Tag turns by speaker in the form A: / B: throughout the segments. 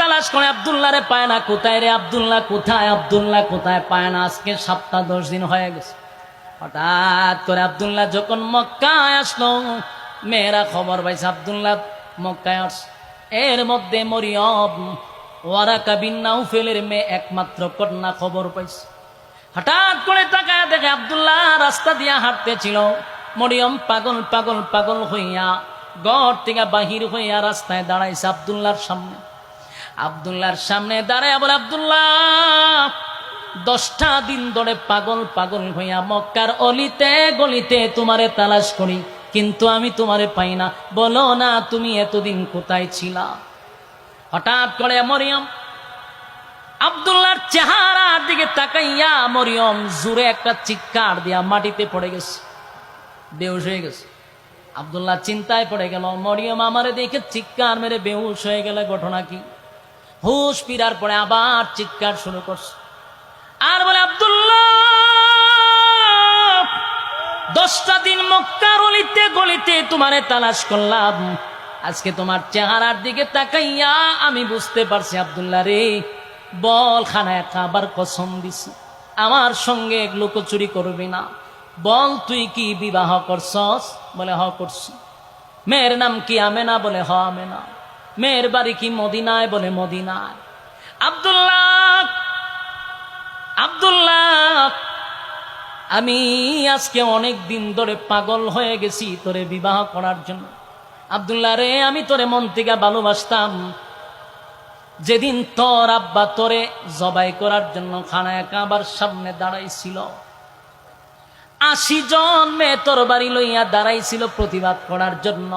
A: তালাশ করে, আবদুল্লাহরে পায় না কোথায় রে, আবদুল্লাহ কোথায় আবদুল্লাহ কোথায় পায় না? আজকে সপ্তাহ দশ দিন হয়ে গেছে। হঠাৎ করে আবদুল্লাহ যখন মক্কায় আসলো, মেয়েরা খবর পাইছে, আবদুল্লাহ মক্কায় আস এর মধ্যে মরিয়ম ওয়ারা কাবিন মেয়ে একমাত্র কন্যা খবর পাইছে। হঠাৎ করে তাকায় দেখে আবদুল্লাহ রাস্তা দিয়া হাঁটতেছিল। মরিয়ম পাগল পাগল পাগল হইয়া গড় থেকে বাহির হইয়া রাস্তায় দাঁড়াইছে আবদুল্লাহর সামনে। আবদুল্লাহর সামনে দাঁড়ায় বলে, আবদুল্লাহ, দশটা দিন ধরে পাগল পাগল হইয়া মক্কার অলিতে গলিতে তোমারে তালাশ করি, কিন্তু আমি তোমারে পাই না। বলো না, তুমি এতদিন কোথায় ছিলা? হঠাৎ করে মরিয়ম আবদুল্লাহর চেহারার দিকে তাকাইয়া মরিয়ম জুড়ে একটা চিৎকার দিয়া মাটিতে পড়ে গেছে। বেউস হয়ে গেছে। আবদুল্লাহ চিন্তায় পড়ে গেল, মরিয়ম আমারে দেখে চিৎকার মেরে বেহুশ হয়ে গেলে, ঘটনা কি? হুশ ফিরার পরে আবার চিৎকার শুরু করছে। আর বলে, আবদুল্লাহ, দশটা দিন মক্কার অলিতে গলিতে তোমারে তালাশ করলাম। আজকে তোমার চেহারার দিকে তাকাইয়া আমি বুঝতে পারছি, আবদুল্লাহ রে, বল খানায় খাবার কসম দিছি। আমার সঙ্গে লুকোচুরি করবি না। বল, তুই কি বিবাহ করছস? বলে, হ, করছি। মেয়ের নাম কি আমেনা? বলে, হ, আমেনা। মেয়ের বাড়ি কি মদিনায়? বলে, মদিনায়। আবদুল্লাহ আবদুল্লাহ, আমি আজকে অনেক দিন ধরে পাগল হয়ে গেছি তোরে বিবাহ করার জন্য। আবদুল্লাহ রে, আমি তোরে মন থেকে ভালোবাসতাম। যেদিন তোর আব্বা তোরে জবাই করার জন্য খানায় কাবার সামনে দাঁড়াইছিল আশি জন মেয়ে তোর বাড়ি লইয়া দাঁড়াইছিল প্রতিবাদ করার জন্য।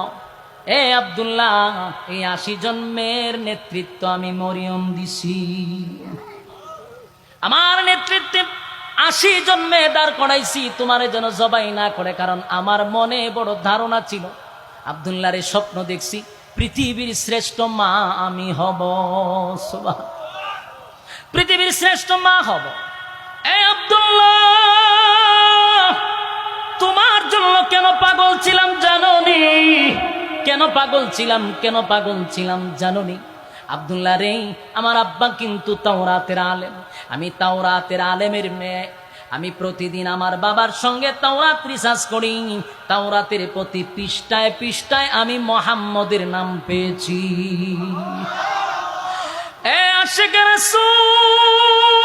A: এ আবদুল্লাহ, এই আশি জন মেয়ের নেতৃত্ব আমি মরিয়ম দিছি। আমার নেতৃত্বে আশি জন মেয়ে দাঁড় করাইছি, তোমারে যেন জবাই না করে, কারণ আমার মনে বড় ধারণা ছিল। আবদুল্লাহর স্বপ্ন দেখছি, পৃথিবীর শ্রেষ্ঠ মা আমি হব। পৃথিবীর শ্রেষ্ঠ মা হব। এ আব্দুল্লাহ! তোমার জন্য কেন পাগল ছিলাম জাননি? কেন পাগল ছিলাম, কেন পাগল ছিলাম জাননি? আবদুল্লাহ রে, আমার আব্বা কিন্তু তাওরাতের আলেম। আমি তাওরাতের আলেমের মেয়ে। আমি প্রতিদিন আমার বাবার সঙ্গে তাওরাত রিসার্চ করি। তাওরাতের প্রতি পৃষ্ঠায় পৃষ্ঠায় আমি মোহাম্মদের নাম পেয়েছি। এ আশেকের রাসূল!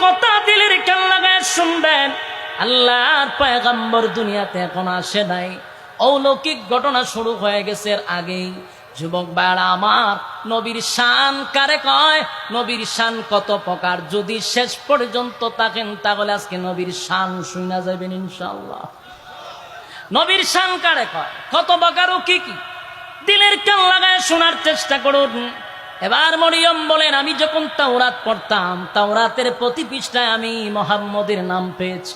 A: কথা দিলের কান লাগায় শুনবেন। আল্লাহর পয়গম্বর দুনিয়াতে এখন আসে নাই। অলৌকিক ঘটনা শুরু হয়ে গেছে আগেই। যুবক বাড়া আমার নবীর শান কারে কয়? নবীর শান কত প্রকার? যদি শেষ পর্যন্ত থাকেন, তাহলে আজকে নবীর শান শুনা যাবেন ইনশাল্লাহ নবীর শান কারে কয়? কত প্রকার ও কি কি? দিলের কান লাগায় শোনার চেষ্টা করুন। এবার মরিয়ম বলেন, আমি যখন তাওরাত পড়তাম, তাওরাতের প্রতি পৃষ্ঠায় আমি মোহাম্মদের নাম পেয়েছি।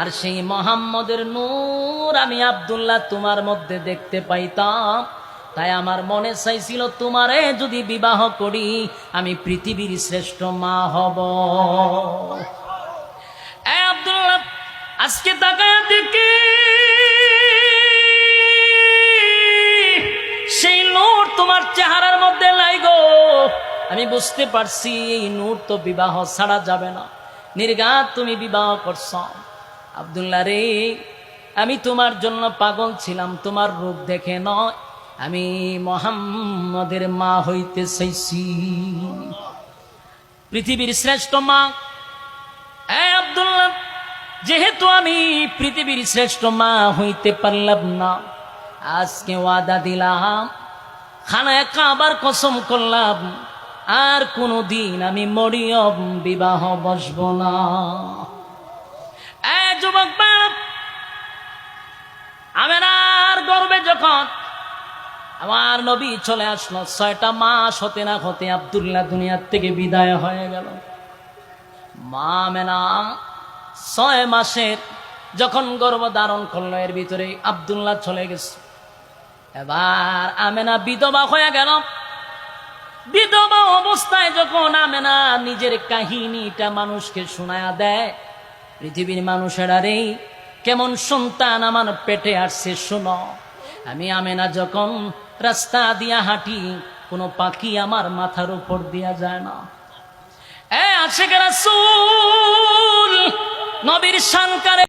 A: আর সেই মোহাম্মদের নূর আমি আব্দুল্লাহ তোমার মধ্যে দেখতে পাইতাম। তাই আমার মনে চাইছিল, তোমারে যদি বিবাহ করি, আমি পৃথিবীর শ্রেষ্ঠ মা হব। আব্দুল্লাহ, আজকে তাকায় দেখি আমি বুঝতে পারছি, এই নূর তো বিবাহ ছাড়া যাবে না। নির্গাত তুমি বিবাহ করছ। আবদুল্লাহ রে, আমি তোমার জন্য পাগল ছিলাম, তোমার রূপ দেখে নয়। আমি মোহাম্মদের মা হইতে চাইছি। পৃথিবীর শ্রেষ্ঠ মা। আব্দুল্লাহ, যেহেতু আমি পৃথিবীর শ্রেষ্ঠ মা হইতে পারলাম না, আজকে ওয়াদা দিলাম, খানায় কাবার কসম করলাম আর কোনো দিন আমি মরিয়ম বিবাহ বসব না। যুবক আর গর্বে যখন আমার নবী চলে আসলো, ছয়টা মাস হতে না হতে আবদুল্লাহ দুনিয়ার থেকে বিদায় হয়ে গেল। মা মেনা ছয় মাসের যখন গর্ভ ধারণ করল, এর ভিতরে আবদুল্লাহ চলে গেছে। এবার আমেনা বিধবা হয়ে গেল। বিধবা অবস্থায় যখন আমেনা নিজের কাহিনীটা মানুষকে শোনায়া দেয়, পৃথিবীর মানুষেরা রে, কেমন সন্তান আমার পেটে আসছে শোনো। আমি আমেনা যখন রাস্তা দিয়া হাঁটি, কোনো পাখি আমার মাথার উপর দিয়া যায় না। এ আছে রাসূল, নবীর শানকারে